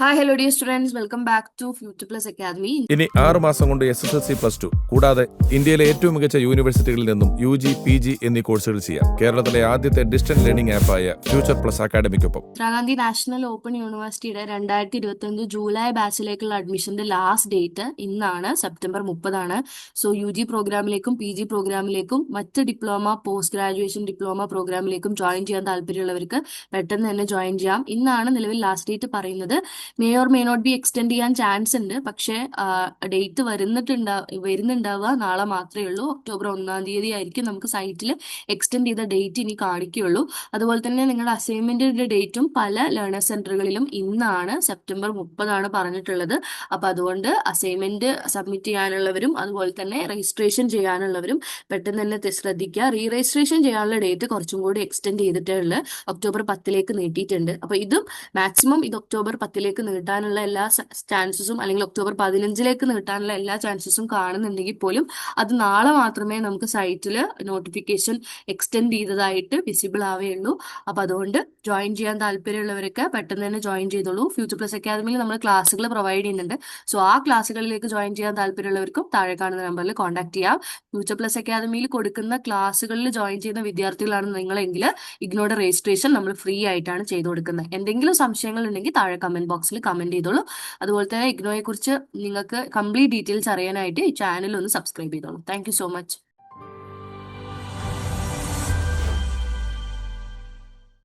Hi hello dear students welcome back to future plus academy ഇനി ആറ് മാസം കൊണ്ട് S S L C plus two കൂടാതെ ഇന്ത്യയിലെ ഏറ്റവും മികച്ച യൂണിവേഴ്സിറ്റികളിൽ നിന്നും യു ജി പി ജി എന്നീ കോഴ്സുകൾ ചെയ്യാം. കേരളത്തിലെ ആദ്യത്തെ ഡിസ്റ്റൻസ് ലേണിംഗ് ആപ്പായ ഫ്യൂച്ചർ പ്ലസ് അക്കാഡമിക്കൊപ്പം ഇന്ദിരാഗാന്ധി നാഷണൽ ഓപ്പൺ യൂണിവേഴ്സിറ്റിയുടെ രണ്ടായിരത്തി ഇരുപത്തിയഞ്ച് ജൂലൈ ബാച്ചിലേക്കുള്ള അഡ്മിഷന്റെ ലാസ്റ്റ് ഡേറ്റ് ഇന്നാണ് സെപ്റ്റംബർ മുപ്പതാണ്. സോ യു ജി പ്രോഗ്രാമിലേക്കും പി ജി പ്രോഗ്രാമിലേക്കും മറ്റ് ഡിപ്ലോമ പോസ്റ്റ് ഗ്രാജുവേഷൻ ഡിപ്ലോമ പ്രോഗ്രാമിലേക്കും ജോയിൻ ചെയ്യാൻ താല്പര്യമുള്ളവർക്ക് പെട്ടെന്ന് തന്നെ ജോയിൻ ചെയ്യാം. ഇന്നാണ് നിലവിൽ ലാസ്റ്റ് ഡേറ്റ് പറയുന്നത്. May or may not be extend ചെയ്യാൻ ചാൻസ് ഉണ്ട്. പക്ഷേ ഡേറ്റ് വരുന്നിട്ടുണ്ടാ വരുന്നുണ്ടാവുക നാളെ മാത്രമേ ഉള്ളൂ. ഒക്ടോബർ ഒന്നാം തീയതി ആയിരിക്കും നമുക്ക് സൈറ്റിൽ എക്സ്റ്റെൻഡ് ചെയ്ത ഡേറ്റ് ഇനി കാണിക്കുകയുള്ളൂ. അതുപോലെ തന്നെ നിങ്ങളുടെ അസൈൻമെന്റിന്റെ ഡേറ്റും പല ലേണേഴ്സ് സെന്ററുകളിലും ഇന്നാണ് സെപ്റ്റംബർ മുപ്പതാണ് പറഞ്ഞിട്ടുള്ളത്. അപ്പൊ അതുകൊണ്ട് അസൈൻമെന്റ് സബ്മിറ്റ് ചെയ്യാനുള്ളവരും അതുപോലെ തന്നെ രജിസ്ട്രേഷൻ ചെയ്യാനുള്ളവരും പെട്ടെന്ന് തന്നെ ശ്രദ്ധിക്കുക. റീ രജിസ്ട്രേഷൻ ചെയ്യാനുള്ള ഡേറ്റ് കുറച്ചും കൂടി എക്സ്റ്റെൻഡ് ചെയ്തിട്ടുള്ളത് ഒക്ടോബർ പത്തിലേക്ക് നീട്ടിയിട്ടുണ്ട്. അപ്പൊ ഇതും മാക്സിമം ഇത് ഒക്ടോബർ പത്തിലേക്ക് നീട്ടാനുള്ള എല്ലാ ചാൻസസും അല്ലെങ്കിൽ ഒക്ടോബർ പതിനഞ്ചിലേക്ക് നീട്ടാനുള്ള എല്ലാ ചാൻസസും കാണുന്നുണ്ടെങ്കിൽ പോലും അത് നാളെ മാത്രമേ നമുക്ക് സൈറ്റിൽ നോട്ടിഫിക്കേഷൻ എക്സ്റ്റെൻഡ് ചെയ്തതായിട്ട് വിസിബിൾ ആവുകയുള്ളൂ. അപ്പൊ അതുകൊണ്ട് ജോയിൻ ചെയ്യാൻ താല്പര്യമുള്ളവരൊക്കെ പെട്ടെന്ന് തന്നെ ജോയിൻ ചെയ്തോളൂ. ഫ്യൂച്ചർ പ്ലസ് അക്കാദമിയിൽ നമ്മൾ ക്ലാസ്സുകൾ പ്രൊവൈഡ് ചെയ്യുന്നുണ്ട്. സോ ആ ക്ലാസ്സുകളിലേക്ക് ജോയിൻ ചെയ്യാൻ താല്പര്യമുള്ളവർക്കും താഴെ കാണുന്ന നമ്പറിൽ കോൺടാക്ട് ചെയ്യാം. ഫ്യൂച്ചർ പ്ലസ് അക്കാദമിയിൽ കൊടുക്കുന്ന ക്ലാസ്സുകളിൽ ജോയിൻ ചെയ്യുന്ന വിദ്യാർത്ഥികളാണ് നിങ്ങളെങ്കിൽ ഇഗ്നോയുടെ രജിസ്ട്രേഷൻ നമ്മൾ ഫ്രീ ആയിട്ടാണ് ചെയ്തു കൊടുക്കുന്നത്. എന്തെങ്കിലും സംശയങ്ങൾ ഉണ്ടെങ്കിൽ താഴെ കമന്റ് ബോക്സിൽ കമന്റ് ചെയ്തോളൂ. അതുപോലെ തന്നെ ഇഗ്നോയെക്കുറിച്ച് നിങ്ങൾക്ക് കംപ്ലീറ്റ് ഡീറ്റെയിൽസ് അറിയാനായിട്ട് ഈ ചാനൽ ഒന്ന് സബ്സ്ക്രൈബ് ചെയ്തോളൂ. Thank so much